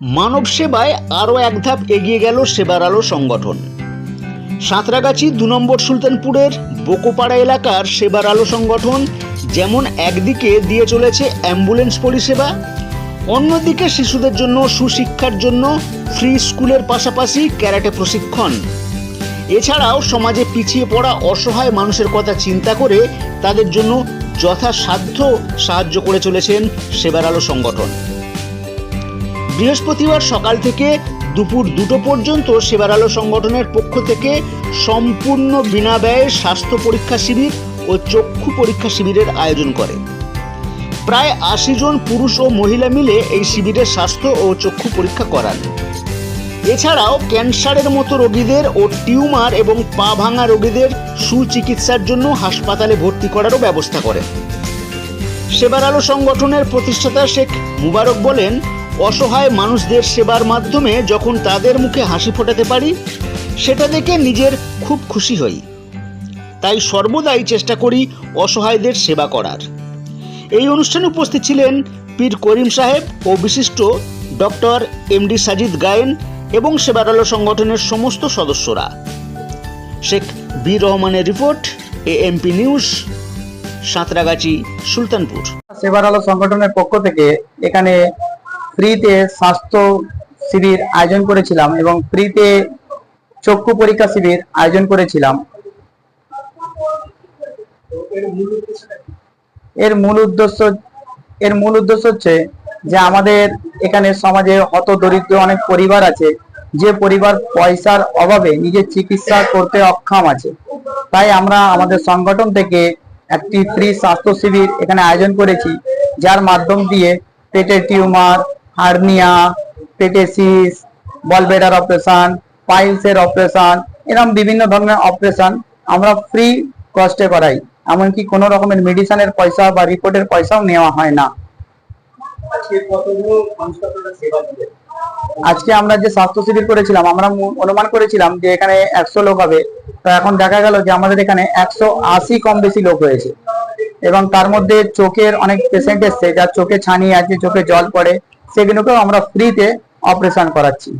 মানব সেবায় আরও এক ধাপ এগিয়ে গেল সেবার আলো সংগঠন। সাঁতরাগাছি দু নম্বর সুলতানপুরের বোকোপাড়া এলাকার সেবার আলো সংগঠন যেমন একদিকে দিয়ে চলেছে অ্যাম্বুলেন্স পরিষেবা, অন্যদিকে শিশুদের জন্য সুশিক্ষার জন্য ফ্রি স্কুলের পাশাপাশি ক্যারাটে প্রশিক্ষণ। এছাড়াও সমাজে পিছিয়ে পড়া অসহায় মানুষের কথা চিন্তা করে তাদের জন্য যথাসাধ্য সাহায্য করে চলেছেন সেবার আলো সংগঠন। বৃহস্পতিবার সকাল থেকে দুপুর দুটো পর্যন্ত সেবার আলো সংগঠনের পক্ষ থেকে সম্পূর্ণ বিনা ব্যয়ে স্বাস্থ্য পরীক্ষা শিবির ও চক্ষু পরীক্ষা শিবিরের আয়োজন করে। প্রায় আশি জন পুরুষ ও মহিলা মিলে এই শিবিরে স্বাস্থ্য ও চক্ষু পরীক্ষা করান। এছাড়াও ক্যান্সারের মতো রোগীদের ও টিউমার এবং পা ভাঙা রোগীদের সুচিকিৎসার জন্য হাসপাতালে ভর্তি করারও ব্যবস্থা করে সেবার আলো সংগঠনের প্রতিষ্ঠাতা শেখ মুবারক বলেন অসহায় মানুষদের সেবার মাধ্যমে যখন তাদের মুখে হাসি ফোটাতে পারি, সেটা দেখে নিজের খুব খুশি হই। তাই সর্বদাই চেষ্টা করি অসহায়দের সেবা করার। এই অনুষ্ঠানে উপস্থিত ছিলেন পীর করিম সাহেব ও বিশিষ্ট ডক্টর এমডি সাজিদ গায়েন এবং সেবার আলো সংগঠনের সমস্ত সদস্যরা। শেখ বি রহমানের report, AMP news, Santragachi, Sultanpur. সেবার আলো সংগঠনের পক্ষ থেকে এখানে ফ্রিতে স্বাস্থ্য শিবির আয়োজন করেছিলাম এবং ফ্রিতে চক্ষু পরীক্ষা শিবির আয়োজন করেছিলাম। এর মূল উদ্দেশ্য, এর মূল উদ্দেশ্য হচ্ছে যে আমাদের এখানে সমাজে হত দরিদ্র অনেক পরিবার আছে, যে পরিবার পয়সার অভাবে নিজের চিকিৎসা করতে অক্ষম আছে। তাই আমরা আমাদের সংগঠন থেকে একটি ফ্রি স্বাস্থ্য শিবির এখানে আয়োজন করেছি, যার মাধ্যম দিয়ে পেটের টিউমার হার্নিয়া পেটেসিস বলবেডার অপারেশন পাইলসের অপারেশন এরকম বিভিন্ন ধরনের অপারেশন আমরা ফ্রি কস্টে করাই। এমনকি কোনো রকমের মেডিসিনের পয়সা বা রিপোর্টের পয়সাও নেওয়া হয় না। আজকে আমরা যে স্বাস্থ্য শিবির করেছিলাম আমরা অনুমান করেছিলাম যে এখানে একশো লোক হবে। তো এখন দেখা গেল যে আমাদের এখানে একশো আশি কম বেশি লোক হয়েছে। এবং তার মধ্যে চোখের অনেক পেশেন্ট এসছে যার চোখে ছানি আছে চোখে জল পড়ে। সেগুলোকেও আমরা ফ্রিতে অপারেশন করাচ্ছি।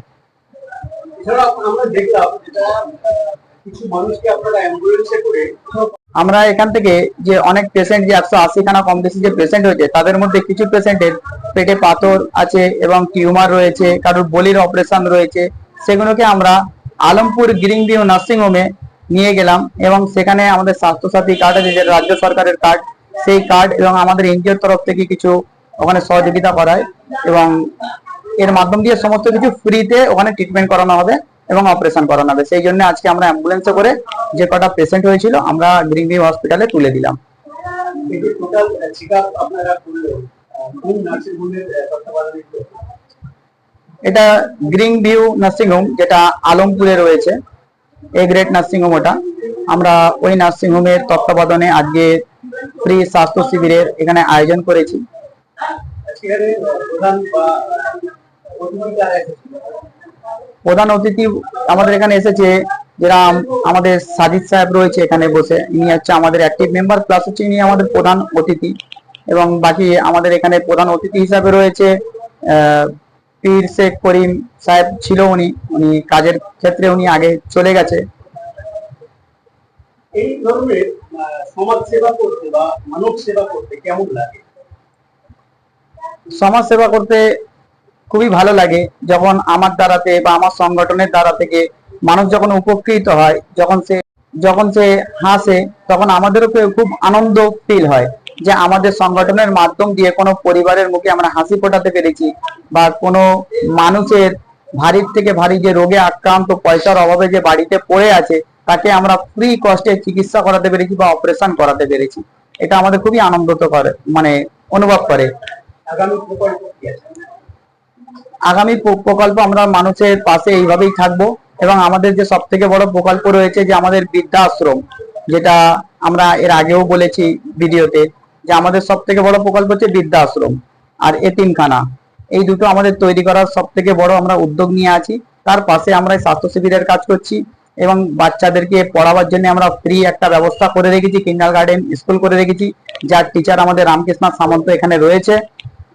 আমরা এখান থেকে যে অনেক পেশেন্ট যে একশো আশি খানা কম বেশি যে পেশেন্ট হয়েছে তাদের মধ্যে কিছু পেশেন্টের পেটে পাথর আছে এবং টিউমার রয়েছে কারোর বলির অপারেশন রয়েছে সেগুলোকে আমরা আলমপুর গ্রিন ভিউ নার্সিং হোমে নিয়ে গেলাম এবং সেখানে আমাদের স্বাস্থ্যসাথী কার্ড আছে যেটা রাজ্য সরকারের কার্ড সেই কার্ড এবং আমাদের এনজিওর তরফ থেকে কিছু ওখানে সহযোগিতা করায় এবং এর মাধ্যম দিয়ে সমস্ত কিছু ফ্রিতে ওখানে ট্রিটমেন্ট করানো হবে এবং অপারেশন করানো হবে। সেই জন্য আজকে আমরা অ্যাম্বুলেন্সে করে যে কটা পেশেন্ট হয়েছিল আমরা গ্রিন ভিউ হসপিটালে তুলে দিলাম? এটা গ্রিন ভিউ নার্সিং হোম যেটা আলমপুরে রয়েছে। এ গ্রেট নার্সিং হোম ওটা। আমরা ওই নার্সিং হোমের তত্ত্বাবধানে আজকে ফ্রি স্বাস্থ্য শিবিরের এখানে আয়োজন করেছি। প্রধান অতিথি আমাদের এখানে এসেছে যারা আমাদের সাজিদ সাহেব রয়েছে এখানে বসে। ইনি হচ্ছে আমাদের অ্যাক্টিভ মেম্বার প্লাস হচ্ছে ইনি আমাদের প্রধান অতিথি। এবং বাকি আমাদের এখানে প্রধান অতিথি হিসাবে রয়েছে পীর শেখ করিম সাহেব ছিল উনি। উনি কাজের ক্ষেত্রে উনি আগে চলে গেছে। এই ধরনের সমাজ সেবা করতে বা মানব সেবা করতে কেমন লাগে? সমাজ সেবা করতে খুবই ভালো লাগে। যখন আমার দ্বারাতে বা আমার সংগঠনের দ্বারা থেকে মানুষ যখন উপকৃত হয়, যখন সে যখন সে হাসে, তখন আমাদেরও খুব- আনন্দ ফিল হয় যে আমাদের সংগঠনের মাধ্যম দিয়ে কোনো পরিবারের মুখে আমরা হাসি ফোটাতে পেরেছি বা কোনো মানুষের ভারীর থেকে ভারী যে রোগে আক্রান্ত, পয়সার অভাবে যে বাড়িতে পড়ে আছে, তাকে আমরা ফ্রি কস্টে চিকিৎসা করাতে পেরেছি বা অপারেশন করাতে পেরেছি। এটা আমাদের খুবই আনন্দিত করে মানে অনুভব করে। আগামী প্রকল্প আগামী প্রকল্প আমরা মানুষের পাশে এইভাবেই থাকব এবং আমাদের যে সব থেকে বড় প্রকল্প রয়েছে যে আমাদের বৃদ্ধাশ্রম, যেটা আমরা এর আগেও বলেছি ভিডিওতে, যে আমাদের সব থেকে বড় প্রকল্প হচ্ছে বৃদ্ধাশ্রম আর এতিমখানা এই দুটো আমাদের তৈরি করার সব থেকে বড় আমরা উদ্যোগ নিয়ে আছি। তার পাশে আমরা স্বাস্থ্য শিবিরের কাজ করছি এবং বাচ্চাদেরকে পড়াবার জন্য আমরা ফ্রি একটা ব্যবস্থা করে রেখেছি কিন্ডার গার্ডেন স্কুল করে রেখেছি। যার টিচার আমাদের রামকৃষ্ণ সামন্ত এখানে রয়েছে।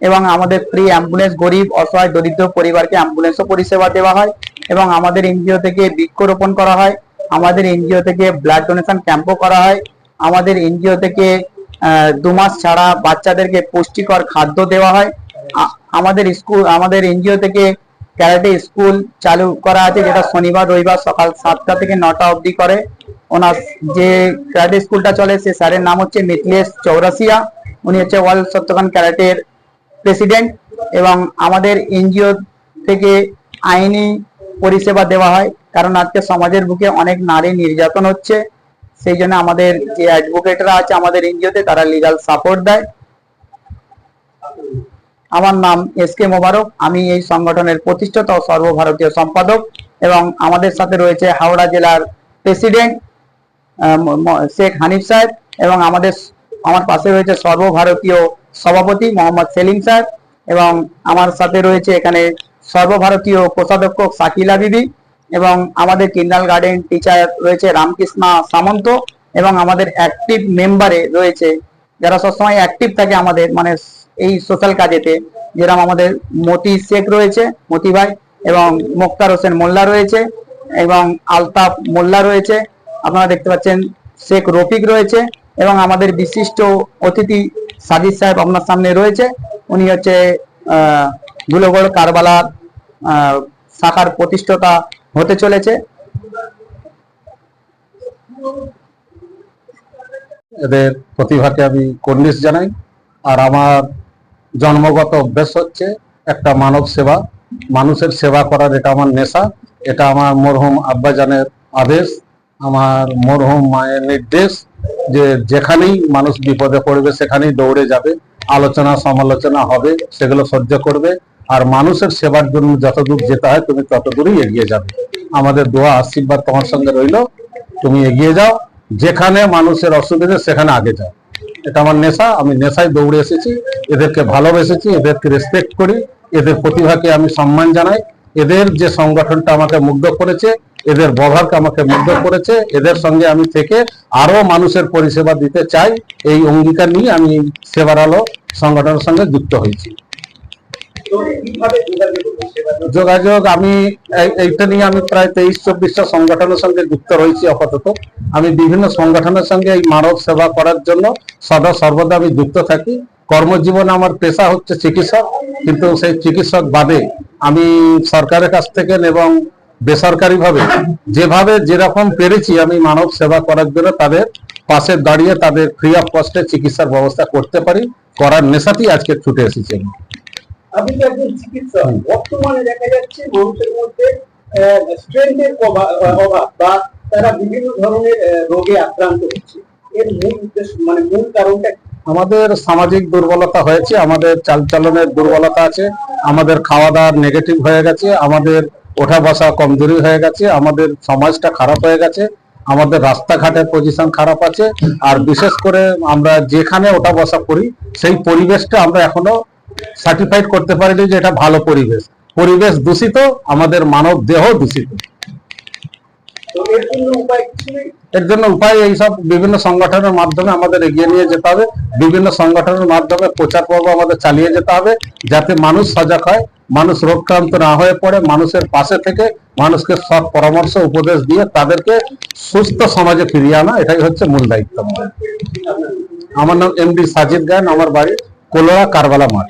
এবং আমাদের ফ্রি অ্যাম্বুলেন্স গরিব, অসহায়, দরিদ্র পরিবারকে অ্যাম্বুলেন্সও পরিষেবা দেওয়া হয় এবং আমাদের এনজিও থেকে বৃক্ষরোপণ করা হয়, আমাদের এনজিও থেকে ব্লাড ডোনেশন ক্যাম্পও করা হয়, আমাদের এনজিও থেকে দু মাস ছাড়া বাচ্চাদেরকে পুষ্টিকর খাদ্য দেওয়া হয় আমাদের স্কুল, আমাদের এনজিও থেকে ক্যারাটে স্কুল চালু করা আছে যেটা শনিবার, রবিবার সকাল সাতটা থেকে নটা অবধি করে। ওনার যে ক্যারাটে স্কুলটা চলে সে স্যারের নাম হচ্ছে মিথিলেশ চৌরাসিয়া উনি হচ্ছে ওয়ার্ল্ড সত্যকান ক্যারাটের প্রেসিডেন্ট এবং আমাদের এনজিও থেকে আইনি পরিষেবা দেওয়া হয়। কারণ আজকে সমাজের বুকে অনেক নারী নির্যাতন হচ্ছে। সেই জন্য আমাদের যে অ্যাডভোকেটরা আছে আমাদের এনজিওতে, তারা লিগাল সাপোর্ট দেয়। আমার নাম এস কে মোবারক। আমি এই সংগঠনের প্রতিষ্ঠাতা ও সর্বভারতীয় সম্পাদক এবং আমাদের সাথে রয়েছে হাওড়া জেলার প্রেসিডেন্ট শেখ হানিফ সাহেব এবং আমাদের, আমার পাশে রয়েছে সর্বভারতীয় সভাপতি মোহাম্মদ সেলিম স্যার এবং আমার সাথে রয়েছে এখানে সর্বভারতীয় কোষাধ্যক্ষ শাকিলা বিবি এবং আমাদের কিন্ডাল গার্ডেন টিচার রয়েছে রামকৃষ্ণা সামন্ত এবং আমাদের অ্যাক্টিভ মেম্বারে রয়েছে যারা সবসময় অ্যাক্টিভ থাকে আমাদের মানে এই সোশ্যাল কাজেতে। যেরকম আমাদের মতি শেখ রয়েছে, মতি ভাই এবং মোক্তার হোসেন মোল্লা রয়েছে এবং আলতাফ মোল্লা রয়েছে। আপনারা দেখতে পাচ্ছেন শেখ রফিক রয়েছে এবং আমাদের বিশিষ্ট অতিথি সাজিদ সাহেব আপনার সামনে রয়েছে। উনি হচ্ছে ধুলোগড় কারবালার শাখার প্রতিষ্ঠাতা হতে চলেছে। এদের প্রতিভাকে আমি কর্নিশ জানাই। আর আমার জন্মগত অভ্যেস হচ্ছে একটা মানব সেবা। মানুষের সেবা করার এটা আমার নেশা। এটা আমার মরহুম আব্বাজানের আদেশ। আমার মরহুম মায়ের নির্দেশ। যে যেখানেই মানুষ বিপদে পড়বে, সেখানেই দৌড়ে যাবে, আলোচনা সমালোচনা হবে, সেগুলো সহ্য করবে, আর মানুষের সেবার জন্য যতদূর যেতে হয় তুমি ততদূরই এগিয়ে যাবে। আমাদের দোয়া, আশীর্বাদ তোমার সঙ্গে রইল। তুমি এগিয়ে যাও, যেখানে মানুষের অসুবিধা সেখানে আগে যাও। এটা আমার নেশা, আমি নেশায় দৌড়ে এসেছি, এদেরকে ভালোবেসেছি, এদেরকে রেসপেক্ট করি, এদের প্রতিভাকে আমি সম্মান জানাই। এদের যে সংগঠনটা আমাকে মুগ্ধ করেছে, এদের ব্যবহারকে আমাকে মুগ্ধ করেছে, এদের সঙ্গে আমি থেকে আরও মানুষের পরিষেবা দিতে চাই, এই অঙ্গীকার নিয়ে আমি সেবার আলো সংগঠনের সঙ্গে যুক্ত হয়েছি। যোগাযোগ, আমি এইটা নিয়ে আমি প্রায় তেইশ, চব্বিশটা সংগঠনের সঙ্গে যুক্ত রয়েছি আপাতত। আমি বিভিন্ন সংগঠনের সঙ্গে এই মানব সেবা করার জন্য সদা সর্বদা আমি যুক্ত থাকি। কর্মজীবন আমার পেশা হচ্ছে চিকিৎসক, কিন্তু সেই চিকিৎসক বাদে আমি সরকারের কাছ থেকে এবং বেসরকারি ভাবে যেভাবে যেরকম পেরেছি আমি মানব সেবা করার জন্য তাদের পাশে দাঁড়িয়ে তাদের ফ্রি অফ কস্টে চিকিৎসার ব্যবস্থা করতে পারি। করার নেশাতেই আজকে ছুটে এসেছি আপনি তো একজন চিকিৎসক। বর্তমানে দেখা যাচ্ছে মানুষের মধ্যে স্ট্রেংথের অভাব বা তারা বিভিন্ন ধরনের রোগে আক্রান্ত হচ্ছে। এর মূল উদ্দেশ্য মানে মূল কারণটা আমাদের সামাজিক দুর্বলতা হয়েছে আমাদের চালচলনের দুর্বলতা আছে আমাদের খাওয়া দাওয়ার নেগেটিভ হয়ে গেছে আমাদের ওঠা বসা কমজোরি হয়ে গেছে আমাদের সমাজটা খারাপ হয়ে গেছে আমাদের রাস্তাঘাটের পজিশন খারাপ আছে আর বিশেষ করে আমরা যেখানে ওঠা বসা করি সেই পরিবেশটা আমরা এখনও সার্টিফাইড করতে পারিনি যে এটা ভালো পরিবেশ। পরিবেশ দূষিত আমাদের মানব দেহ দূষিত। এর জন্য উপায় এইসব বিভিন্ন সংগঠনের মাধ্যমে আমাদের এগিয়ে নিয়ে যেতে হবে। বিভিন্ন সংগঠনের মাধ্যমে প্রচার পর্ব আমাদের চালিয়ে যেতে হবে যাতে মানুষ সজাগ হয় মানুষ রোগক্রান্ত না হয়ে পড়ে মানুষের পাশে থেকে মানুষকে সৎ পরামর্শ উপদেশ দিয়ে তাদেরকে সুস্থ সমাজে ফিরিয়ে আনা এটাই হচ্ছে মূল দায়িত্ব। আমার নাম এমডি সাজিদ গান আমার বাড়ি কোলোয়া কারবালা মাঠ।